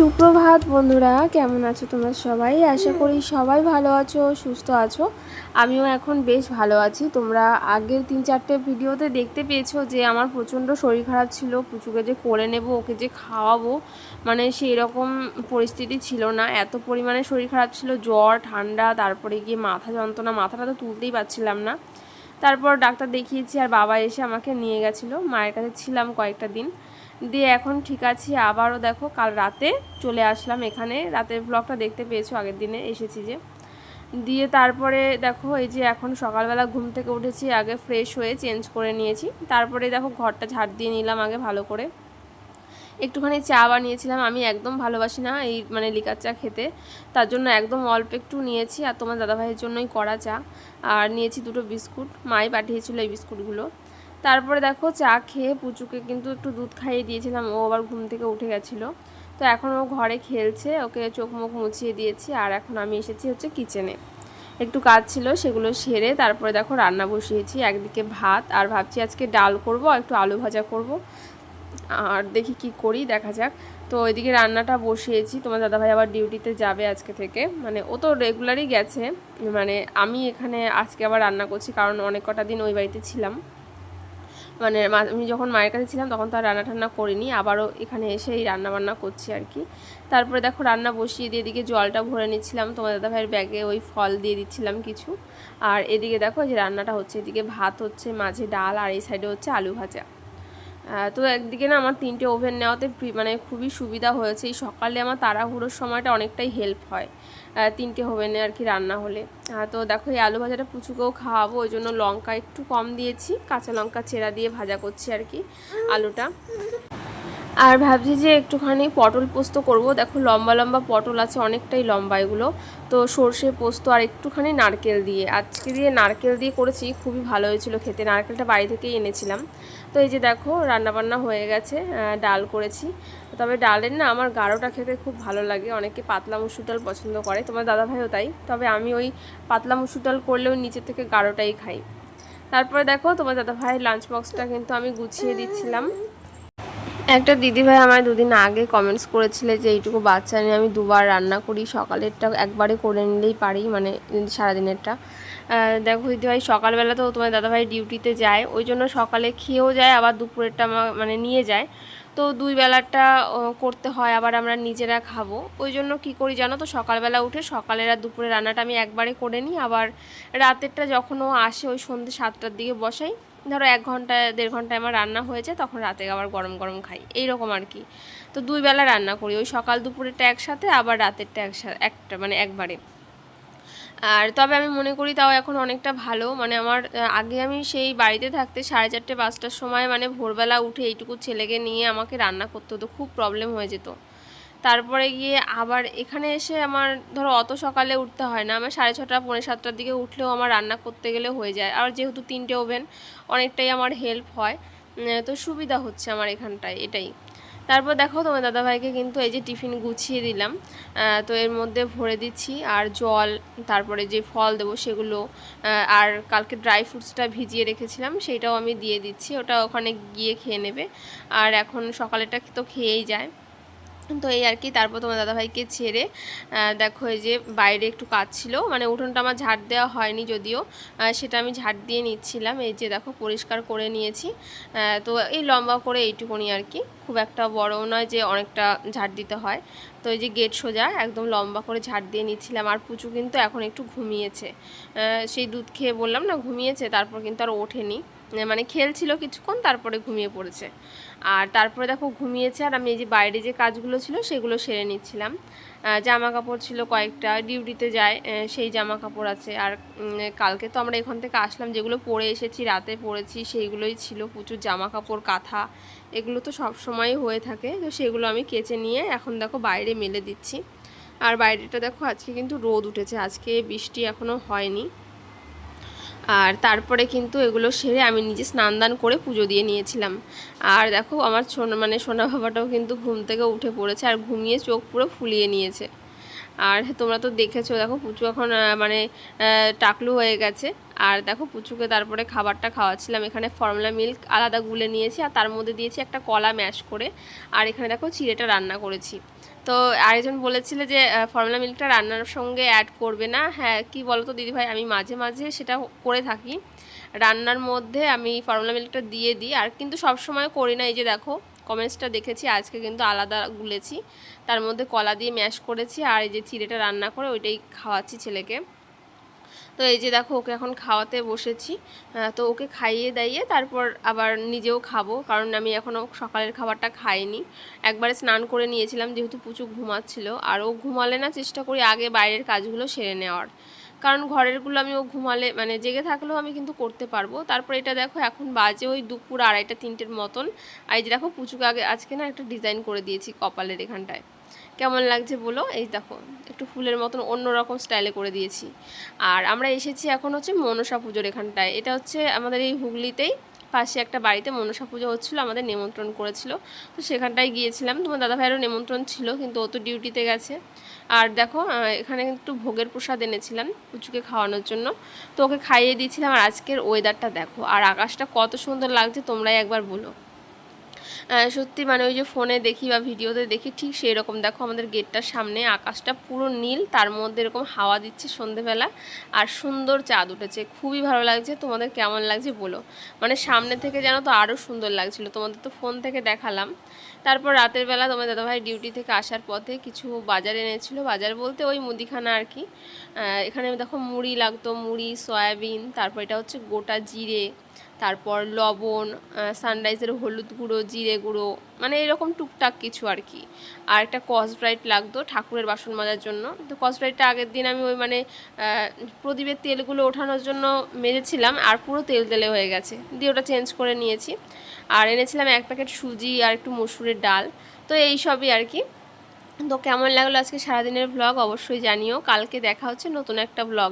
সুপ্রভাত বন্ধুরা, কেমন আছো তোমরা সবাই? আশা করি সবাই ভালো আছো, সুস্থ আছো। আমিও এখন বেশ ভালো আছি। তোমরা আগের তিন চারটে ভিডিওতে দেখতে পেয়েছ যে আমার প্রচণ্ড শরীর খারাপ ছিল, পুচুকে যে করে নেব, ওকে যে খাওয়াবো মানে সেই রকম পরিস্থিতি ছিল না। এত পরিমাণে শরীর খারাপ ছিল, জ্বর, ঠান্ডা, তারপরে গিয়ে মাথা যন্ত্রণা, মাথাটা তো তুলতেই পারছিলাম না। তারপর ডাক্তার দেখিয়েছি আর বাবা এসে আমাকে নিয়ে গেছিল। মায়ের কাছে ছিলাম কয়েকটা দিন। দিয়ে এখন ঠিক আছি, আবারও দেখো কাল রাতে চলে আসলাম এখানে। রাতের ব্লগটা দেখতে পেয়েছ, আগের দিনে এসেছি যে। দিয়ে তারপরে দেখো এই যে এখন সকালবেলা ঘুম থেকে উঠেছি, আগে ফ্রেশ হয়ে চেঞ্জ করে নিয়েছি। তারপরে দেখো ঘরটা ঝাড় দিয়ে নিলাম আগে ভালো করে। একটুখানি চা বানিয়েছিলাম, আমি একদম ভালোবাসি না এই মানে লিকার চা খেতে। তার জন্য একদম অল্প একটু নিয়েছি আর তোমার দাদাভাইয়ের জন্যই করা চা। আর নিয়েছি দুটো বিস্কুট, মাই পাঠিয়েছিল এই বিস্কুটগুলো। তারপরে দেখো চা খেয়ে পুচুকে কিন্তু একটু দুধ খাইয়ে দিয়েছিলাম, ও আবার ঘুম থেকে উঠে গেছিল। তো এখন ও ঘরে খেলছে, ওকে চোখ মুখ মুছিয়ে দিয়েছি, আর এখন আমি এসেছি হচ্ছে কিচেনে। একটু কাজ ছিল, সেগুলো সেরে তারপরে দেখো রান্না বসিয়েছি, একদিকে ভাত, আর ভাবছি আজকে ডাল করব একটু আলু ভাজা করব। আর দেখি কি করি, দেখা যাক। তো ওইদিকে রান্নাটা বসিয়েছি, তোমার দাদাভাই আবার ডিউটিতে যাবে আজকে থেকে। মানে ও তো রেগুলারই গেছে মানে আমি এখানে আজকে আবার রান্না করছি, কারণ অনেক কটা দিন ওই বাড়িতে ছিলাম। মানে আমি যখন মায়ের কাছে ছিলাম তখন তো আর রান্না টান্না করিনি, আবারও এখানে এসে এই রান্নাবান্না করছি আর কি। তারপরে দেখো রান্না বসিয়ে দিয়ে এদিকে জলটা ভরে নিচ্ছিলাম তোমার দাদা দাদাভাইয়ের ব্যাগে ওই ফল দিয়ে দিচ্ছিলাম কিছু। আর এদিকে দেখো যে রান্নাটা হচ্ছে, এদিকে ভাত হচ্ছে, মাঝে ডাল, আর এই সাইডে হচ্ছে আলু ভাজা। তো একদিকে না আমার তিনটে ওভেন নেওয়াতে মানে খুবই সুবিধা হয়েছে। এই সকালে আমার তাড়াহুড়োর সময়টা অনেকটাই হেল্প হয় তিনটে ওভেনে আর কি রান্না হলে। তো দেখো এই আলু ভাজাটা পুচুকেও খাওয়াবো, ওই জন্য লঙ্কা একটু কম দিয়েছি, কাঁচা লঙ্কা চেরা দিয়ে ভাজা করছি আর কি আলুটা। আর ভাবছি যে একটুখানি পটল পোস্ত করব। দেখো, লম্বা লম্বা পটল আছে, অনেকটাই লম্বা এগুলো। তো সর্ষে পোস্ত আর একটুখানি নারকেল দিয়ে। আজকে দিয়ে নারকেল দিয়ে করেছি, খুবই ভালো হয়েছিল খেতে। নারকেলটা বাড়ি থেকেই এনেছিলাম। তো এই যে দেখো, রান্নাবান্না হয়ে গেছে ডাল করেছি। তবে ডালের না আমার গাঢ়টা খেতে খুব ভালো লাগে। অনেকে পাতলা মুসুর ডাল পছন্দ করে, তোমার দাদাভাইও তাই। তবে আমি ওই পাতলা মুসুর ডাল করলেও নিচে থেকে গাঢ়টাই খাই। তারপরে দেখো, তোমার দাদাভাই লাঞ্চ বক্সটা কিন্তু আমি গুছিয়ে দিচ্ছিলাম। একটা দিদিভাই আমায় দুদিন আগে কমেন্টস করেছিলে যে এইটুকু বাচ্চা নিয়ে আমি দুবার রান্না করি, সকালেরটা একবারে করে নিলেই পারি মানে সারাদিনেরটা। দেখো দিদিভাই, সকালবেলা তো তোমার দাদাভাই ডিউটিতে যায়, ওই জন্য সকালে খেয়েও যায়, আবার দুপুরেরটা মানে নিয়ে যায়। তো দুই বেলাটা করতে হয়, আবার আমরা নিজেরা খাব। ওই জন্য কি করি জানো তো, সকালবেলা উঠে সকালের আর দুপুরে রান্নাটা আমি একবারে করে নিই, আবার রাতেরটা যখন ও আসে, ওই সন্ধ্যে সাতটার দিকে বসাই ধরো এক ঘণ্টা, দেড় ঘন্টায় আমার রান্না হয়েছে, তখন রাতে আবার গরম গরম খাই। এইরকম আর কি। তো দুই বেলা রান্না করি। ওই সকাল দুপুরেরটা একসাথে, আবার রাতেরটা একসাথে একটা মানে একবারে। আর তবে আমি মনে করি তাও এখন অনেকটা ভালো। মানে আমার আগে আমি সেই বাড়িতে থাকতে সাড়ে চারটে, পাঁচটার সময় মানে ভোরবেলা উঠে এইটুকু ছেলেকে নিয়ে আমাকে রান্না করতে হতো, খুব প্রবলেম হয়ে যেত। তারপরে গিয়ে আবার এখানে এসে আমার ধরো অত সকালে উঠতে হয় না। আমার সাড়ে ছটা, পৌনে সাতটার দিকে উঠলেও আমার রান্না করতে গেলে হয়ে যায়। আর যেহেতু তিনটে ওভেন, অনেকটাই আমার হেল্প হয়। তো সুবিধা হচ্ছে আমার এখানটায়, এটাই। তারপর দেখো তোমার দাদাভাইকে কিন্তু এই যে টিফিন গুছিয়ে দিলাম। তো এর মধ্যে ভরে দিচ্ছি। আর জল, তারপরে যে ফল দেবো সেগুলো আর কালকে ড্রাই ফ্রুটসটা ভিজিয়ে রেখেছিলাম সেইটাও আমি দিয়ে দিচ্ছি। ওটা ওখানে গিয়ে খেয়ে নেবে। আর এখন সকালেটা তো খেয়েই যায়। তো এই আর কি, তারপর তোমার দাদাভাইকে ছেড়ে দেখো এই যে বাইরে একটু কাজ ছিল মানে উঠোনটা আমার ঝাড় দেওয়া হয়নি যদিও সেটা আমি ঝাড় দিয়ে নিচ্ছিলাম, এই যে দেখো পরিষ্কার করে নিয়েছি তো এই লম্বা করে এইটুকুনি আর কি, খুব একটা বড়ও নয় যে অনেকটা ঝাড় দিতে হয়, তো এই যে গেট সোজা, একদম লম্বা করে ঝাড় দিয়ে নিচ্ছিলাম, আর পুচু কিন্তু এখন একটু ঘুমিয়েছে সেই দুধ খেয়ে বললাম না ঘুমিয়েছে, তারপর কিন্তু আর ওঠেনি মানে খেলছিল কিছুক্ষণ, তারপরে ঘুমিয়ে পড়েছে। আর তারপরে দেখো ঘুমিয়েছে, আর আমি এই যে বাইরে যে কাজগুলো ছিল, সেগুলো সেরে নিচ্ছিলাম। জামা কাপড় ছিল কয়েকটা, ডিউটিতে যায় সেই জামা কাপড় আছে। আর কালকে তো আমরা এখান থেকে আসলাম, যেগুলো পরে এসেছি, রাতে পরেছি, সেইগুলোই ছিল। প্রচুর জামা কাপড় কাঁথা, এগুলো তো সব সময়ই হয়ে থাকে। তো সেগুলো আমি কেচে নিয়ে এখন দেখো বাইরে মেলে দিচ্ছি। আর বাইরেটা দেখো, আজকে কিন্তু রোদ উঠেছে, আজকে বৃষ্টি এখনও হয়নি। আর তারপরে কিন্তু এগুলো সেরে আমি নিজে স্নান দান করে পুজো দিয়ে নিয়েছিলাম। আর দেখো আমার সোনা মানে সোনা বাবাটাও কিন্তু ঘুম থেকে উঠে পড়েছে আর ঘুমিয়ে চোখ পুরো ফুলিয়ে নিয়েছে। আর তোমরা তো দেখেছ, দেখো পুচু এখন মানে টাকলু হয়ে গেছে। আর দেখো পুচুকে তারপরে খাবারটা খাওয়াচ্ছিলাম। এখানে ফর্মুলা মিল্ক আলাদা গুলে নিয়েছি আর তার মধ্যে দিয়েছি একটা কলা ম্যাশ করে। আর এখানে দেখো চিড়েটা রান্না করেছি। তো আরেকজন বলেছিল যে ফর্মুলা মিল্কটা রান্নার সঙ্গে অ্যাড করবে না। হ্যাঁ কি তো দিদিভাই আমি মাঝে মাঝে সেটা করে থাকি। রান্নার মধ্যে আমি ফর্মুলা মিল্কটা দিয়ে দিই। আর কিন্তু সব সময় করি না। এই যে দেখো কমেন্টসটা দেখেছি, আজকে কিন্তু আলাদা গুলেছি। তার মধ্যে কলা দিয়ে ম্যাশ করেছি আর এই যে চিড়েটা রান্না করে ওইটাই খাওয়াচ্ছি ছেলেকে। তো এই যে দেখো, ওকে এখন খাওয়াতে বসেছি। তো ওকে খাইয়ে দাইয়ে তারপর আবার নিজেও খাব, কারণ আমি এখনও সকালের খাবারটা খাইনি। একবারে স্নান করে নিয়েছিলাম, যেহেতু পুচু ঘুমাচ্ছিল। আর ও ঘুমালে না, চেষ্টা করি আগে বাইরের কাজগুলো সেরে নেওয়ার। কারণ ঘরেরগুলো আমি ও ঘুমালে মানে জেগে থাকলেও আমি কিন্তু করতে পারব। তারপর এটা দেখো, এখন বাজে ওই দুপুর আড়াইটা তিনটের মতন। আর এই দেখো, পুচুকে আগে, আজকে না একটা ডিজাইন করে দিয়েছি কপালের এখানটায়। কেমন লাগছে বলো? এই দেখো, একটু ফুলের মতন অন্যরকম স্টাইলে করে দিয়েছি। আর আমরা এসেছি এখন হচ্ছে মনসা পুজোর এখানটায়। এটা হচ্ছে আমাদের এই হুগলিতেই পাশে একটা বাড়িতে মনসা পুজো হচ্ছিল, আমাদের নিমন্ত্রণ করেছিল। তো সেখানটায় গিয়েছিলাম। তোমার দাদা ভাইয়েরও নিমন্ত্রণ ছিল, কিন্তু ও তো ডিউটিতে গেছে। আর দেখো এখানে একটু ভোগের প্রসাদ এনেছিলাম কুচুকে খাওয়ানোর জন্য। তো ওকে খাইয়ে দিয়েছিলাম, আর আজকের ওয়েদারটা দেখো। আর আকাশটা কত সুন্দর লাগছে, তোমরাই একবার বলো। সত্যি মানে ওই যে ফোনে দেখি বা ভিডিওতে দেখি ঠিক সেই রকম দেখো আমাদের গেটটার সামনে আকাশটা পুরো নীল, তার মধ্যে এরকম হাওয়া দিচ্ছে সন্ধেবেলা আর সুন্দর চাঁদ উঠেছে। খুবই ভালো লাগছে। তোমাদের কেমন লাগছে বলো? মানে সামনে থেকে যেন তো আরও সুন্দর লাগছিল। তোমাদের তো ফোন থেকে দেখালাম। তারপর রাতের বেলা তোমার দাদাভাই ডিউটি থেকে আসার পথে কিছু বাজার এনেছিল। বাজার বলতে ওই মুদিখানা আর কি। এখানে দেখো মুড়ি লাগতো, মুড়ি, সয়াবিন, তারপর এটা হচ্ছে গোটা জিরে। তারপর লবণ সানরাইজের হলুদ গুঁড়ো, জিরে গুঁড়ো মানে এরকম টুকটাক কিছু আর কি। আর একটা কসব্রাইট লাগতো ঠাকুরের বাসন মাজার জন্য। তো কসব্রাইটটা আগের দিন আমি ওই মানে প্রদীপের তেলগুলো ওঠানোর জন্য মেজেছিলাম আর পুরো তেল তেলে হয়ে গেছে। দিয়ে ওটা চেঞ্জ করে নিয়েছি। আর এনেছিলাম এক প্যাকেট সুজি আর একটু মসুরের ডাল। তো এই সবই আর কি। তো কেমন লাগল আজকে সারাদিনের ব্লগ অবশ্যই জানিও। কালকে দেখা হচ্ছে নতুন একটা ব্লগ